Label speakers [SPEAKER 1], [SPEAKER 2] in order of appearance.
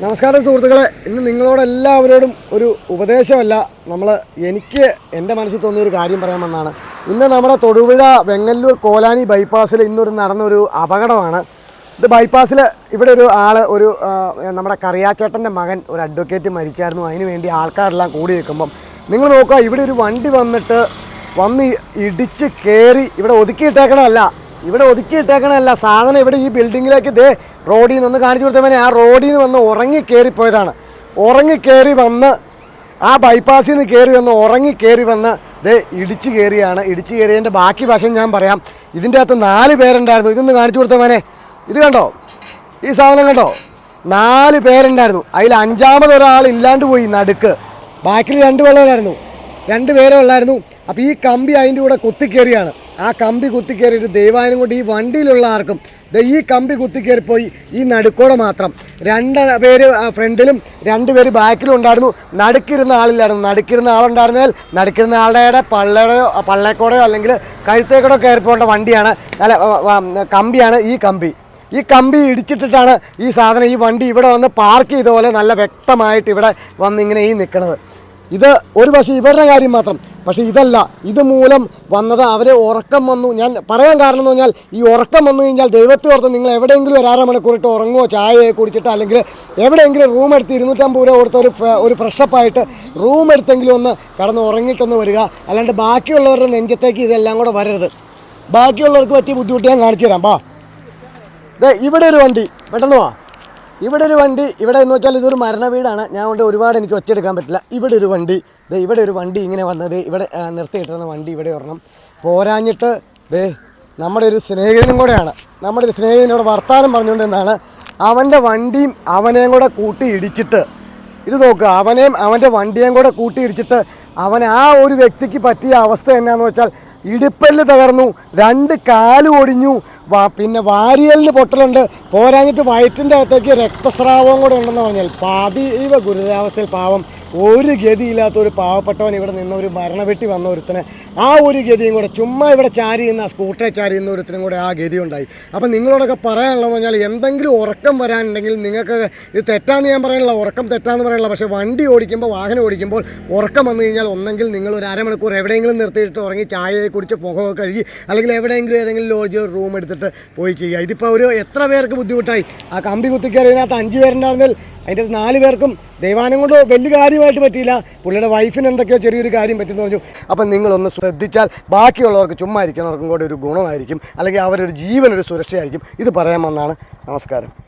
[SPEAKER 1] നമസ്കാരം സുഹൃത്തുക്കളെ. ഇന്ന് നിങ്ങളോട് എല്ലാവരോടും ഒരു ഉപദേശമല്ല. നമ്മൾ എനിക്ക് എന്റെ മനസ്സിൽ തോന്നിയ ഒരു കാര്യം പറയാമെന്നാണ്. ഇന്ന് നമ്മുടെ തൊടുപുഴ വെങ്ങല്ലൂർ കോലാനി ബൈപ്പാസിൽ ഇന്നൊരു നടന്നൊരു അപകടമാണ്. ഇത് ബൈപ്പാസിൽ ഇവിടെ ഒരു ആൾ ഒരു നമ്മുടെ കറിയാച്ചേട്ടന്റെ മകൻ ഒരു അഡ്വക്കേറ്റ് മരിച്ചായിരുന്നു. അതിന് വേണ്ടി ആൾക്കാരെല്ലാം കൂടി നിൽക്കുമ്പം. നിങ്ങൾ നോക്കുക ഇവിടെ ഒരു വണ്ടി വന്നിട്ട് വന്ന് ഇടിച്ച് കയറി ഇവിടെ ഒതുക്കിയിട്ടേക്കണമല്ല ഇവിടെ ഒതുക്കിയിട്ടേക്കണമല്ല സാധനം ഇവിടെ ഈ ബിൽഡിങ്ങിലേക്ക് ദേ റോഡിൽ നിന്ന് ഒന്ന് കാണിച്ചു കൊടുത്തവനെ ആ റോഡിൽ നിന്ന് വന്ന് ഉറങ്ങി കയറിപ്പോയതാണ് ഉറങ്ങി കയറി വന്ന് ആ ബൈപ്പാസിൽ നിന്ന് കയറി വന്ന് ഉറങ്ങി കയറി വന്ന് ദേ ഇടിച്ചു കയറിയാണ് ഇടിച്ചു കയറിയതിന്റെ ബാക്കി വശം ഞാൻ പറയാം. ഇതിന്റെ അകത്ത് നാല് പേരുണ്ടായിരുന്നു. ഇതൊന്ന് കാണിച്ചു കൊടുത്തവനെ ഇത് കണ്ടോ? ഈ സാധനം കണ്ടോ? നാല് പേരുണ്ടായിരുന്നു. അതിൽ അഞ്ചാമത് ഒരാൾ ഇല്ലാണ്ട് പോയി നടുക്ക്. ബാക്കിൽ രണ്ട് വെള്ളമായിരുന്നു രണ്ട് പേരേ ഉള്ളായിരുന്നു. അപ്പോൾ ഈ കമ്പി അതിന്റെ കൂടെ കുത്തിക്കേറിയാണ് ആ കമ്പി കുത്തിക്കേറിയിട്ട് ദൈവാനും കൊണ്ട് ഈ വണ്ടിയിലുള്ള ആർക്കും ഈ കമ്പി കുത്തിക്കേറിപ്പോയി ഈ നടുക്കോടെ മാത്രം. രണ്ട് പേര് ഫ്രണ്ടിലും രണ്ട് പേര് ബാക്കിലും ഉണ്ടായിരുന്നു. നടുക്കിരുന്ന ആളില്ലായിരുന്നു. നടുക്കിരുന്ന ആളുണ്ടായിരുന്നാൽ നടുക്കിരുന്ന ആളുടെ പള്ളയുടെയോ പള്ളേക്കോടെയോ അല്ലെങ്കിൽ കഴുത്തേക്കോടോ കയറിപ്പോണ്ട വണ്ടിയാണ് അല്ല കമ്പിയാണ് ഈ കമ്പി. ഈ കമ്പി ഇടിച്ചിട്ടിട്ടാണ് ഈ സാധനം ഈ വണ്ടി ഇവിടെ വന്ന് പാർക്ക് ചെയ്ത പോലെ നല്ല വ്യക്തമായിട്ട് ഇവിടെ വന്ന് ഇങ്ങനെ ഈ നിൽക്കുന്നത് ഇത് ഒരു പക്ഷേ ഇവരുടെ കാര്യം മാത്രം. പക്ഷേ ഇതല്ല. ഇത് മൂലം വന്നത് അവരെ ഉറക്കം വന്നു. ഞാൻ പറയാൻ കാരണം എന്ന് പറഞ്ഞാൽ ഈ ഉറക്കം വന്നു കഴിഞ്ഞാൽ ദൈവത്തെ ഓർത്ത് നിങ്ങൾ എവിടെയെങ്കിലും ഒരു അര മണിക്കൂറിട്ട് ഉറങ്ങുമോ ചായയെ കുടിച്ചിട്ട് അല്ലെങ്കിൽ എവിടെയെങ്കിലും റൂം എടുത്ത് ഇരുന്നൂറ്റമ്പത് രൂപ കൊടുത്ത് ഒരു ഒരു ഫ്രഷപ്പായിട്ട് റൂം എടുത്തെങ്കിലും ഒന്ന് കടന്ന് ഉറങ്ങിയിട്ടൊന്ന് വരിക. അല്ലാണ്ട് ബാക്കിയുള്ളവരുടെ നെഞ്ചത്തേക്ക് ഇതെല്ലാം കൂടെ വരരുത്. ബാക്കിയുള്ളവർക്ക് പറ്റിയ ബുദ്ധിമുട്ട് ഞാൻ കാണിച്ചു തരാം. ദേ ഇവിടെ ഒരു വണ്ടി. പെട്ടെന്ന് വാ. ഇവിടെ ഒരു വണ്ടി ഇവിടെ എന്ന് വെച്ചാൽ ഇതൊരു മരണ വീടാണ്. ഞാൻ കൊണ്ട് ഒരുപാട് എനിക്ക് ഒറ്റയെടുക്കാൻ പറ്റില്ല. ഇവിടെ ഒരു വണ്ടി. ദേ ഇവിടെ ഒരു വണ്ടി ഇങ്ങനെ വന്നത്. ഇവിടെ നിർത്തിയിട്ടിരുന്ന വണ്ടി ഇവിടെ ഒരെണ്ണം പോരാഞ്ഞിട്ട് ദേ നമ്മുടെ ഒരു സ്നേഹിതനും കൂടെയാണ്. നമ്മുടെ ഒരു സ്നേഹിതനോട് വർത്താനം പറഞ്ഞുകൊണ്ട് എന്നാണ് അവന്റെ വണ്ടിയും അവനെയും കൂടെ കൂട്ടി ഇടിച്ചിട്ട് ഇത് നോക്കുക അവനെയും അവന്റെ വണ്ടിയേയും കൂടെ കൂട്ടി ഇടിച്ചിട്ട് അവൻ ആ ഒരു വ്യക്തിക്ക് പറ്റിയ അവസ്ഥ എന്നാന്ന് വെച്ചാൽ ഇടുപ്പല്ല് തകർന്നു രണ്ട് കാൽ ഒടിഞ്ഞു പിന്നെ വാരിയലിന് പൊട്ടലുണ്ട്. പോരാഞ്ഞിട്ട് വയറ്റിന്റെ അകത്തേക്ക് രക്തസ്രാവവും കൂടെ ഉണ്ടെന്ന് പറഞ്ഞാൽ അതീവ ഗുരുതരാവസ്ഥയിൽ പാവം ഒരു ഗതിയില്ലാത്ത ഒരു പാവപ്പെട്ടവൻ ഇവിടെ നിന്ന് ഒരു മരണവെട്ടി വന്ന ഒരുത്തനെ ആ ഒരു ഗതിയും കൂടെ ചുമ്മാ ഇവിടെ ചാരി നിന്ന സ്കൂട്ടറെ ചാരി ചെയ്യുന്ന ഒരുത്തനും കൂടെ ആ ഗതി ഉണ്ടായി. അപ്പം നിങ്ങളോടൊക്കെ പറയാനുള്ളത് പറഞ്ഞാൽ എന്തെങ്കിലും ഉറക്കം വരാനുണ്ടെങ്കിൽ നിങ്ങൾക്ക് ഇത് തെറ്റാന്ന് ഞാൻ പറയാനുള്ള ഉറക്കം തെറ്റാന്ന് പറയാനുള്ള പക്ഷേ വണ്ടി ഓടിക്കുമ്പോൾ വാഹനം ഓടിക്കുമ്പോൾ ഉറക്കം വന്നു കഴിഞ്ഞാൽ ഒന്നെങ്കിൽ നിങ്ങൾ ഒരു അരമണിക്കൂർ എവിടെയെങ്കിലും നിർത്തിയിട്ട് ഉറങ്ങി ചായയെ കുടിച്ച് പുക കഴുകി അല്ലെങ്കിൽ എവിടെയെങ്കിലും ഏതെങ്കിലും ലോഡ്ജ് റൂം എടുത്തിട്ട് പോയി ചെയ്യുക. ഇതിപ്പോൾ ഒരു എത്ര പേർക്ക് ബുദ്ധിമുട്ടായി? ആ കമ്പി കുത്തിക്കയറിയതിനകത്ത് അഞ്ച് പേരുണ്ടായിരുന്നിൽ അതിന്റെ നാല് പേർക്കും ദൈവാനം കൊണ്ട് വലിയ കാര്യമായിട്ട് പറ്റിയില്ല. പുള്ളിയുടെ വൈഫിന് എന്തൊക്കെയോ ചെറിയൊരു കാര്യം പറ്റുമെന്ന് പറഞ്ഞു. അപ്പം നിങ്ങളൊന്ന് ശ്രദ്ധിച്ചാൽ ബാക്കിയുള്ളവർക്ക് ചുമ്മാ ഇരിക്കുന്നവർക്കും കൂടെ ഒരു ഗുണമായിരിക്കും. അല്ലെങ്കിൽ അവരൊരു ജീവനൊരു സുരക്ഷയായിരിക്കും. ഇത് പറയാമെന്നാണ്. നമസ്കാരം.